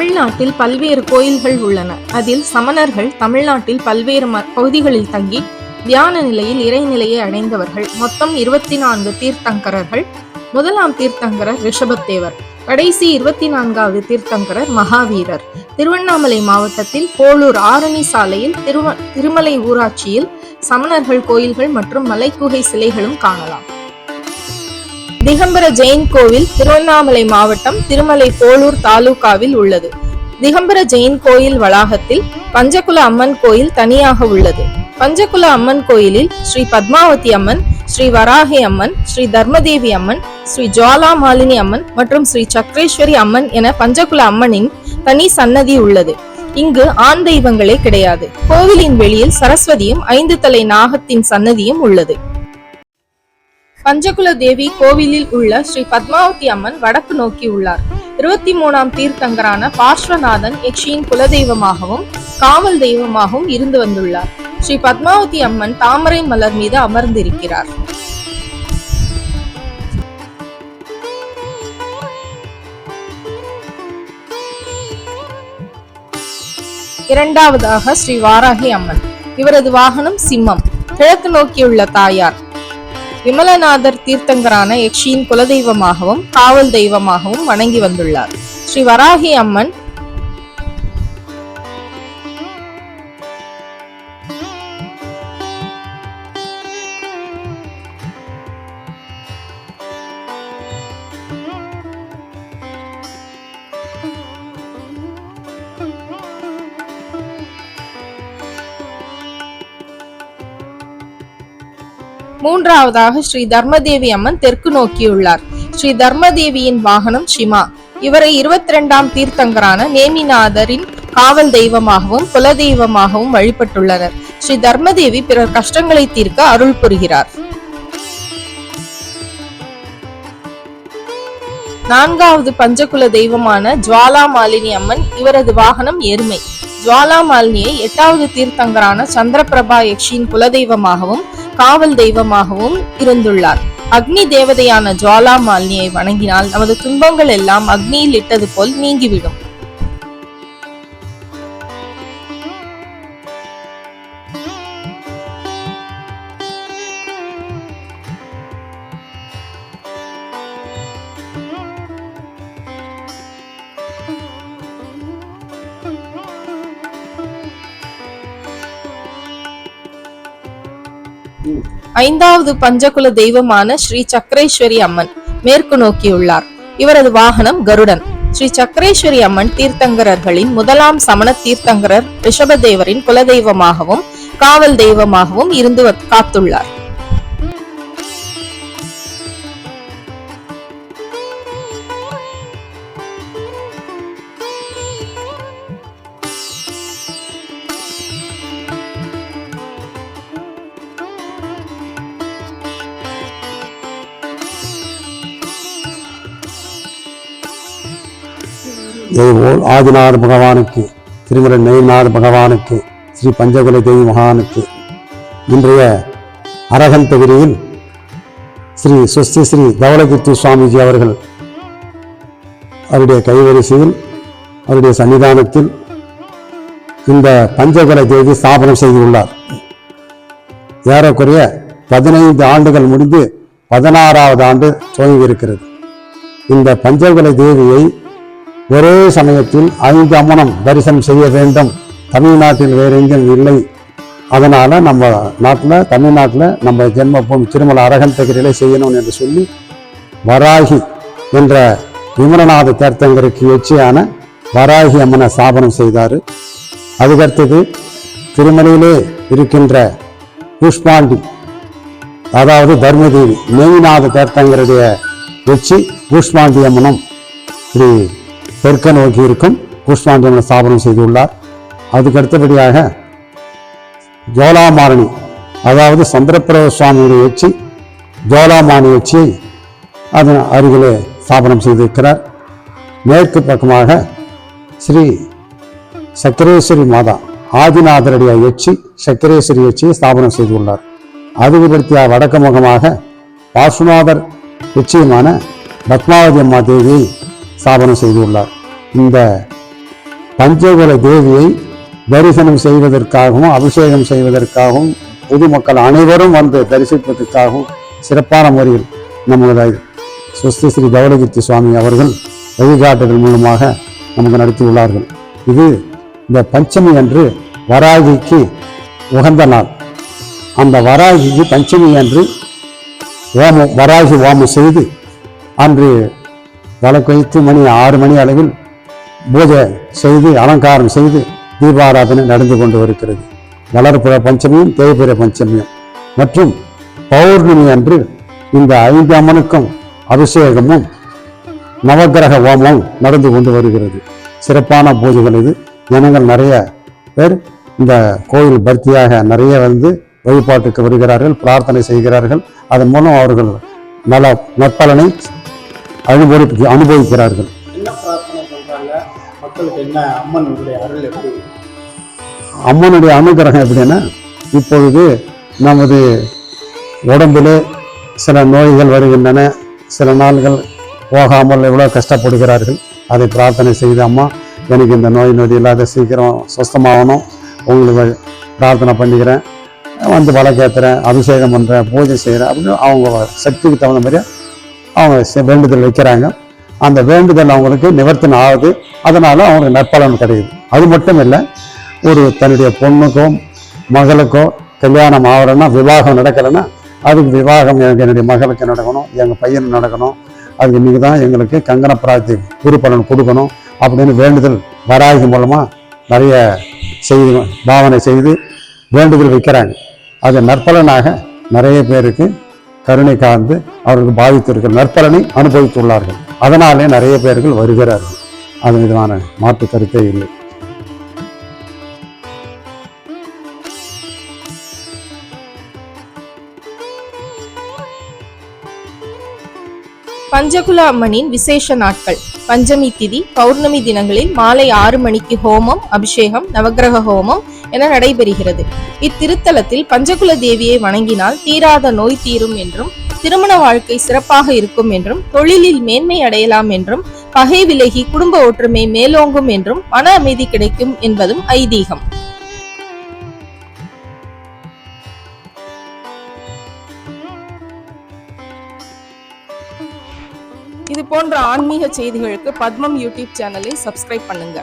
தமிழ்நாட்டில் பல்வேறு கோயில்கள் உள்ளன. அதில் சமணர்கள் தமிழ்நாட்டில் பல்வேறு பகுதிகளில் தங்கி தியான நிலையில் இறைநிலையை அடைந்தவர்கள். மொத்தம் இருபத்தி நான்கு தீர்த்தங்கரர்கள். முதலாம் தீர்த்தங்கரர் ரிஷபத்தேவர். கடைசி இருபத்தி நான்காவது தீர்த்தங்கரர் மகாவீரர். திருவண்ணாமலை மாவட்டத்தில் போலூர் ஆரணி சாலையில் திருவ திருமலை ஊராட்சியில் சமணர்கள் கோயில்கள் மற்றும் மலைக்குகை சிலைகளும் காணலாம். திகம்பர ஜெயின் கோவில் திருவண்ணாமலை மாவட்டம் திருமலை போலூர் தாலுகாவில் உள்ளது. திகம்பர ஜெயின் கோயில் வளாகத்தில் பஞ்சகுல அம்மன் கோயில் தனியாக உள்ளது. பஞ்சகுல அம்மன் கோயிலில் ஸ்ரீ பத்மாவதி அம்மன் ஸ்ரீ வராகி அம்மன் ஸ்ரீ தர்மதேவி அம்மன் ஸ்ரீ ஜுவாலா மாலினி அம்மன் மற்றும் ஸ்ரீ சக்ரேஸ்வரி அம்மன் என பஞ்சகுல அம்மனின் தனி சன்னதி உள்ளது. இங்கு ஆண் தெய்வங்களே கிடையாது. கோவிலின் வெளியில் சரஸ்வதியும் ஐந்து தலை நாகத்தின் சன்னதியும் உள்ளது. பஞ்சகுல தேவி கோவிலில் உள்ள ஸ்ரீ பத்மாவதி அம்மன் வடக்கு நோக்கி உள்ளார். இருபத்தி மூணாம் தீர்த்தங்கரான பார்ஸ்வநாதன் யக்ஷியின் குலதெய்வமாகவும் காவல் தெய்வமாகவும் இருந்து வந்துள்ளார். ஸ்ரீ பத்மாவதி அம்மன் தாமரை மலர் மீது அமர்ந்திருக்கிறார். இரண்டாவதாக ஸ்ரீ வாராகி அம்மன். இவரது வாகனம் சிம்மம். கிழக்கு நோக்கியுள்ள தாயார். விமலநாதர் தீர்த்தங்கரான யக்ஷியின் குலதெய்வமாகவும் காவல் தெய்வமாகவும் வணங்கி வந்துள்ளார். ஸ்ரீ வராகி அம்மன் மூன்றாவதாக ஸ்ரீ தர்மதேவி அம்மன் தெற்கு நோக்கியுள்ளார். ஸ்ரீ தர்மதேவியின் வாகனம் ஷிமா. இவரை இருபத்தி ரெண்டாம் தீர்த்தங்கரான நேமிநாதரின் காவல் தெய்வமாகவும் குல தெய்வமாகவும் வழிபட்டுள்ளனர். ஸ்ரீ தர்மதேவி பிறர் கஷ்டங்களை தீர்க்க அருள் புரிகிறார். நான்காவது பஞ்சகுல தெய்வமான ஜுவாலா மாலினி அம்மன் இவரது வாகனம் எருமை ஜுவாலா மாலினியை எட்டாவது தீர்த்தங்கரான சந்திரபிரபா யக்ஷியின் குலதெய்வமாகவும் காவல் தெய்வமாகவும் இருந்துள்ளார். அக்னி தேவதையான ஜுவாலா மாலினியை வணங்கினால் நமது துன்பங்கள் எல்லாம் அக்னியில் இட்டது போல் நீங்கிவிடும். ஐந்தாவது பஞ்சகுல தெய்வமான ஸ்ரீ சக்கரேஸ்வரி அம்மன் மேற்கு நோக்கியுள்ளார். இவரது வாகனம் கருடன். ஸ்ரீ சக்கரேஸ்வரி அம்மன் தீர்த்தங்கரர்களின் முதலாம் சமண தீர்த்தங்கரர் ரிஷபதேவரின் குலதெய்வமாகவும் காவல் தெய்வமாகவும் இருந்து காத்துள்ளார். இதேபோல் ஆதிநாத பகவானுக்கு திருமலை நெய்நாத பகவானுக்கு ஸ்ரீ பஞ்சகுல தேவி மகானுக்கு இன்றைய அரகன் தொகுதியில் ஸ்ரீ சுஸ்தி ஸ்ரீ தவளகிருத்தி சுவாமிஜி அவர்கள் அவருடைய கைவரிசையில் அவருடைய சன்னிதானத்தில் இந்த பஞ்சகுல தேவி ஸ்தாபனம் செய்துள்ளார். ஏறக்குறைய பதினைந்து ஆண்டுகள் முடிந்து பதினாறாவது ஆண்டு துவங்கி இருக்கிறது இந்த பஞ்சகுல தேவியை ஒரே சமயத்தில் ஐந்து அம்மனம் தரிசனம் செய்ய வேண்டும். தமிழ்நாட்டில் வேறு எங்கும் இல்லை. அதனால் நம்ம நாட்டில் தமிழ்நாட்டில் நம்ம ஜென்மபூமி திருமல அரகன் தகிரிலே செய்யணும் என்று சொல்லி வராகி என்ற விமலநாத தீர்த்தங்கருக்கு எச்சியான வராகி அம்மனை ஸ்தாபனம் செய்தார். அதுக்கடுத்தது திருமலையிலே இருக்கின்ற புஷ்பாண்டி அதாவது தர்மதேவி நெய்நாத தீர்த்தங்கருடைய வச்சு புஷ்பாண்டி அம்மனும். ஸ்ரீ தெற்க நோக்கி இருக்கும். புஷ்பாண்டியம்மனை ஸ்தாபனம் செய்துள்ளார். அதுக்கு அடுத்தபடியாக ஜோலாமாரணி அதாவது சந்திரபிரப சுவாமியுடைய எச்சி ஜோலாமாணி எச்சியை அதன் அருகிலே ஸ்தாபனம் செய்திருக்கிறார். மேற்கு பக்கமாக ஸ்ரீ சக்கரேஸ்வரி மாதா ஆதிநாதருடைய எச்சி சக்கரேஸ்வரி எச்சியை ஸ்தாபனம் செய்துள்ளார். அதுபடுத்திய வடக்கு முகமாக பாசுநாதர் எச்சியமான பத்மாவதி அம்மா தேவியை ஸ்தாபனம் செய்துள்ளார். இந்த பஞ்சகுல தேவியை தரிசனம் செய்வதற்காகவும் அபிஷேகம் செய்வதற்காகவும் பொதுமக்கள் அனைவரும் வந்து தரிசிப்பதற்காகவும் சிறப்பான முறையில் நமது சுஸ்தி ஸ்ரீ தவளகித்தி சுவாமி அவர்கள் வழிகாட்டுதல் மூலமாக நமக்கு நடத்தியுள்ளார்கள். இது இந்த பஞ்சமி அன்று வராகிக்கு உகந்த நாள். அந்த வராகிக்கு பஞ்சமி அன்று ஓமம் வராகி ஓமம் செய்து அன்று விளக்கு வைத்து மணி ஆறு மணி அளவில் பூஜை செய்து அலங்காரம் செய்து தீபாராதனை நடந்து கொண்டு வருகிறது வளர்ப்புற பஞ்சமியும் தேய்பிற பஞ்சமியும். மற்றும் பௌர்ணமி அன்று இந்த ஐந்து அம்மனுக்கும் அபிஷேகமும் நவக்கிரக ஹோமம் நடந்து கொண்டு வருகிறது. சிறப்பான பூஜைகள் இது. ஜனங்கள் நிறைய பேர் இந்த கோயில் பக்தியாக நிறைய வந்து வழிபாட்டுக்கு வருகிறார்கள் பிரார்த்தனை செய்கிறார்கள். அதன் மூலம் அவர்கள் நல நற்பலனை அனுபவி அனுபவிக்கிறார்கள். அம்மனுடைய அருள் எப்படி? அம்மனுடைய அனுகிரகம் எப்படின்னா இப்பொழுது நமது உடம்பிலே சில நோய்கள் வருகின்றன. சில நாள்கள் போகாமல் எவ்வளோ கஷ்டப்படுகிறார்கள். அதை பிரார்த்தனை செய்து அம்மா எனக்கு இந்த நோய் நொடி இல்லாத சீக்கிரம் சுஸ்தமாகணும். உங்களுக்கு பிரார்த்தனை பண்ணிக்கிறேன். வந்து வழக்கேற்றுறேன் அபிஷேகம் பண்ணுறேன் பூஜை செய்கிறேன் அப்படின்னு அவங்க சக்திக்கு தகுந்த மாதிரி அவங்க செ- வேண்டுதல் வைக்கிறாங்க. அந்த வேண்டுதல் அவங்களுக்கு நிவர்த்தனை ஆகுது. அதனால் அவங்களுக்கு நற்பலன் கிடைக்குது. அது மட்டும் இல்லை ஒரு தன்னுடைய பொண்ணுக்கோ மகளுக்கோ கல்யாணம் ஆகிறன்னா விவாகம் நடக்கலைன்னா அதுக்கு விவாகம் எனக்கு என்னுடைய மகளுக்கு நடக்கணும் எங்கள் பையனுக்கு நடக்கணும். அதுக்கு நீங்கள் தான் எங்களுக்கு கங்கன பிரார்த்தி குருபலன் கொடுக்கணும் அப்படின்னு வேண்டுதல் வராகி மூலமாக நிறைய செய்து பாவனை செய்து வேண்டுதல் வைக்கிறாங்க. அது நற்பலனாக நிறைய பேருக்கு கருணை காந்து அவர்களுக்கு பாதித்திருக்கிற நற்பலனை அனுபவித்துள்ளார்கள். அதனாலே நிறைய பேர்கள் வருகிறார்கள். அது விதமான மாற்று கருத்தே இல்லை. பஞ்சகுல அம்மனின் விசேஷ நாட்கள். பஞ்சமி திதி பௌர்ணமி தினங்களில் மாலை ஆறு மணிக்கு ஹோமம் அபிஷேகம் நவக்கிரக ஹோமம் என நடைபெறுகிறது. இத்திருத்தலத்தில் பஞ்சகுல தேவியை வணங்கினால் தீராத நோய் தீரும் என்றும் திருமண வாழ்க்கை சிறப்பாக இருக்கும் என்றும் தொழிலில் மேன்மை அடையலாம் என்றும் பகை விலகி குடும்ப ஒற்றுமை மேலோங்கும் என்றும் மன அமைதி கிடைக்கும் என்பதும் ஐதீகம். இது போன்ற ஆன்மீக செய்திகளுக்கு பத்மம் யூடியூப் சேனலை சப்ஸ்கிரைப் பண்ணுங்க.